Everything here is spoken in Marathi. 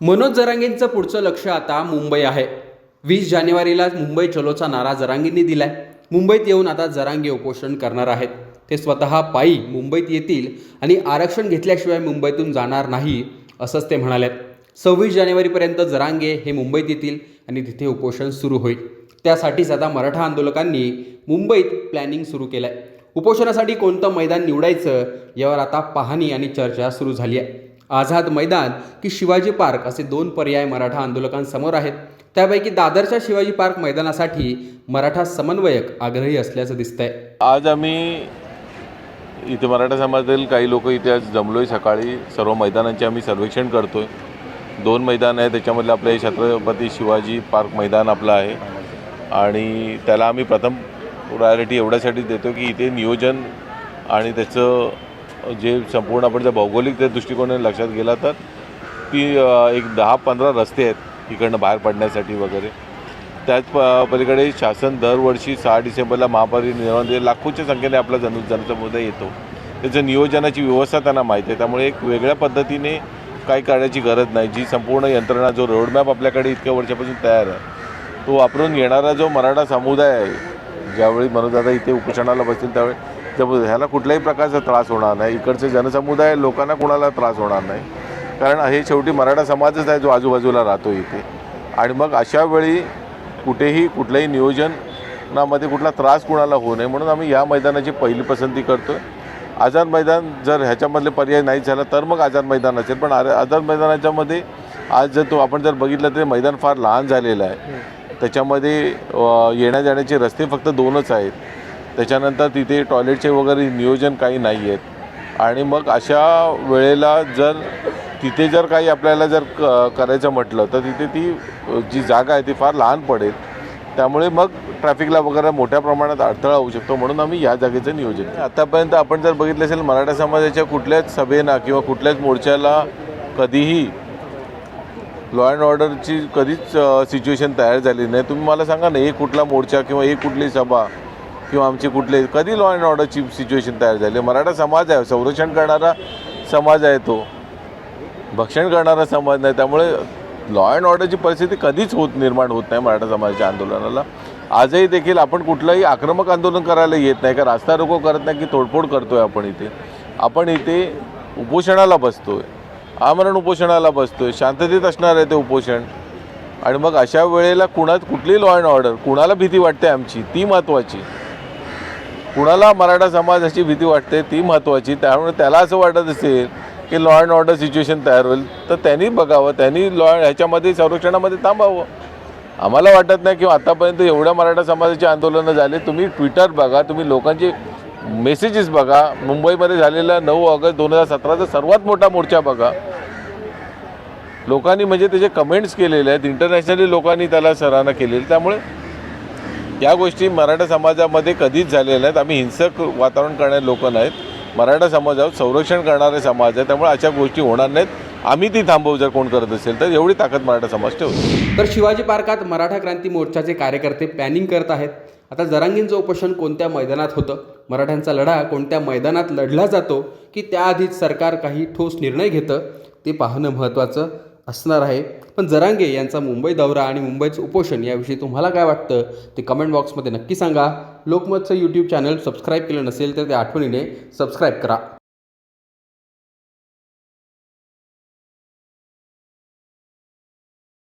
मनोज जरांगेंचं पुढचं लक्ष आता मुंबई आहे. वीस जानेवारीला मुंबई चलोचा नारा जरांगेंनी दिलाय. मुंबईत येऊन आता जरांगे उपोषण करणार आहेत. ते स्वतः पायी मुंबईत येतील आणि आरक्षण घेतल्याशिवाय मुंबईतून जाणार नाही असंच ते म्हणाले सव्वीस जानेवारीपर्यंत जरांगे हे मुंबईत येतील आणि तिथे उपोषण सुरू होईल. त्यासाठीच आता मराठा आंदोलकांनी मुंबईत प्लॅनिंग सुरू केलं आहे उपोषणासाठी कोणतं मैदान निवडायचं यावर आता पाहणी आणि चर्चा सुरू झाली आहे. आझाद मैदान की शिवाजी पार्क असे दोन पर्याय मराठा आंदोलकांसमोर आहेत. त्यापैकी दादरच्या शिवाजी पार्क मैदानासाठी मराठा समन्वयक आग्रही असल्याचं दिसतंय. आज आम्ही इथे मराठा समाजातील काही लोक इथे आज जमलो आहे सकाळी. सर्व मैदानांचे आम्ही सर्वेक्षण करतो आहे दोन मैदान आहे त्याच्यामधलं आपलं हे छत्रपती शिवाजी पार्क मैदान आपलं आहे. आणि त्याला आम्ही प्रथम प्रायोरिटी एवढ्यासाठी देतो की इथे नियोजन आणि त्याचं जे संपूर्ण आपण जर भौगोलिक त्या दृष्टिकोनाने लक्षात गेला तर ती एक दहा पंधरा रस्ते आहेत इकडनं बाहेर पडण्यासाठी वगैरे. त्याच प पलीकडे शासन दरवर्षी सहा डिसेंबरला महापरिनिर्वाण लाखोच्या संख्येने आपला जन जनसमुदाय येतो. त्याचं नियोजनाची व्यवस्था त्यांना माहिती आहे. त्यामुळे एक वेगळ्या पद्धतीने काही करण्याची गरज नाही. जी संपूर्ण यंत्रणा जो रोडमॅप आपल्याकडे इतक्या वर्षापासून तयार आहे तो वापरून येणारा जो मराठा समुदाय आहे ज्यावेळी मनोदादा इथे उपोषणाला बसतील त्यावेळी त्यामुळे ह्याला कुठल्याही प्रकारचा त्रास होणार नाही. इकडचे जनसमुदाय लोकांना कोणाला त्रास होणार नाही. कारण हे शेवटी मराठा समाजच आहे जो आजूबाजूला राहतो इथे. आणि मग अशा वेळी कुठेही कुठल्याही नियोजनामध्ये कुठला त्रास कुणाला होऊ नये म्हणून आम्ही या मैदानाची पहिली पसंती करतो आझाद मैदान जर ह्याच्यामधले पर्याय नाही झाला तर मग आझाद मैदान असेल. पण आझाद मैदानाच्यामध्ये आज जर तो आपण जर बघितलं तर मैदान फार लहान झालेलं आहे. त्याच्यामध्ये येण्या जाण्याचे रस्ते फक्त दोनच आहेत. त्याच्यानंतर तिथे टॉयलेटचे वगैरे नियोजन काही नाही आहेत आणि मग अशा वेळेला जर तिथे जर काही आपल्याला जर क करायचं म्हटलं तर तिथे ती जी जागा आहे ती फार लहान पडेल. त्यामुळे मग ट्रॅफिकला वगैरे मोठ्या प्रमाणात अडथळा होऊ शकतो म्हणून आम्ही या जागेचं नियोजन आतापर्यंत आपण जर बघितलं असेल मराठा समाजाच्या कुठल्याच सभेना किंवा कुठल्याच मोर्चाला कधीही लॉ अँड ऑर्डरची कधीच सिच्युएशन तयार झाली नाही. तुम्ही मला सांगा ना एक कुठला मोर्चा किंवा एक कुठली सभा किंवा आमची कुठले कधी लॉ अँड ऑर्डरची सिच्युएशन तयार झाली? मराठा समाज आहे संरक्षण करणारा समाज आहे तो. भक्षण करणारा समाज नाही. त्यामुळे लॉ अँड ऑर्डरची परिस्थिती कधीच होत निर्माण होत नाही मराठा समाजाच्या आंदोलनाला. आजही देखील आपण कुठलंही आक्रमक आंदोलन करायला येत नाही. का रास्ता रोको करत नाही की तोडफोड करतो आहे आपण इथे? आपण इथे उपोषणाला बसतो आहे आमरण उपोषणाला बसतो आहे शांततेत असणार आहे ते उपोषण. आणि मग अशा वेळेला कुणात कुठली लॉ अँड ऑर्डर कुणाला भीती वाटते आमची? ती महत्त्वाची कुणाला मराठा समाजाची भीती वाटते ती महत्त्वाची त्यामुळे त्याला असं वाटत असेल की लॉ अँड ऑर्डर सिच्युएशन तयार होईल तर त्यांनी बघावं त्यांनी लॉ ह्याच्यामध्ये संरक्षणामध्ये थांबावं. आम्हाला वाटत नाही की आतापर्यंत एवढ्या मराठा समाजाची आंदोलनं झाले. तुम्ही ट्विटर बघा तुम्ही लोकांचे मेसेजेस बघा. मुंबईमध्ये झालेला नऊ ऑगस्ट दोन हजार सतराचा सर्वात मोठा मोर्चा बघा. लोकांनी म्हणजे त्याचे कमेंट्स केलेले आहेत. इंटरनॅशनली लोकांनी त्याला सराहना केलेली त्यामुळे या गोष्टी मराठा समाजामध्ये कधीच झालेल्या नाहीत. आम्ही हिंसक वातावरण करणारे लोक नाहीत. मराठा समाजावर संरक्षण करणारे समाज आहे. त्यामुळे अशा गोष्टी होणार नाहीत. आम्ही ती थांबवू जर कोण करत असेल तर एवढी ताकद मराठा समाज ठेवतो. तर शिवाजी पार्कात मराठा क्रांती मोर्चाचे कार्यकर्ते प्लॅनिंग करत आहेत. आता जरांगींचं उपोषण कोणत्या मैदानात होतं? मराठ्यांचा लढा कोणत्या मैदानात लढला जातो? की त्याआधीच सरकार काही ठोस निर्णय घेतं? ते पाहणं महत्त्वाचं. असणार आहे. पण जरांगे यांचा मुंबई दौरा आणि मुंबईचं उपोषण याविषयी तुम्हाला काय वाटतं? ते कमेंट बॉक्समध्ये नक्की सांगा. लोकमतचं यूट्यूब चॅनल सबस्क्राईब केलं नसेल तर ते आठवणीने सबस्क्राईब करा.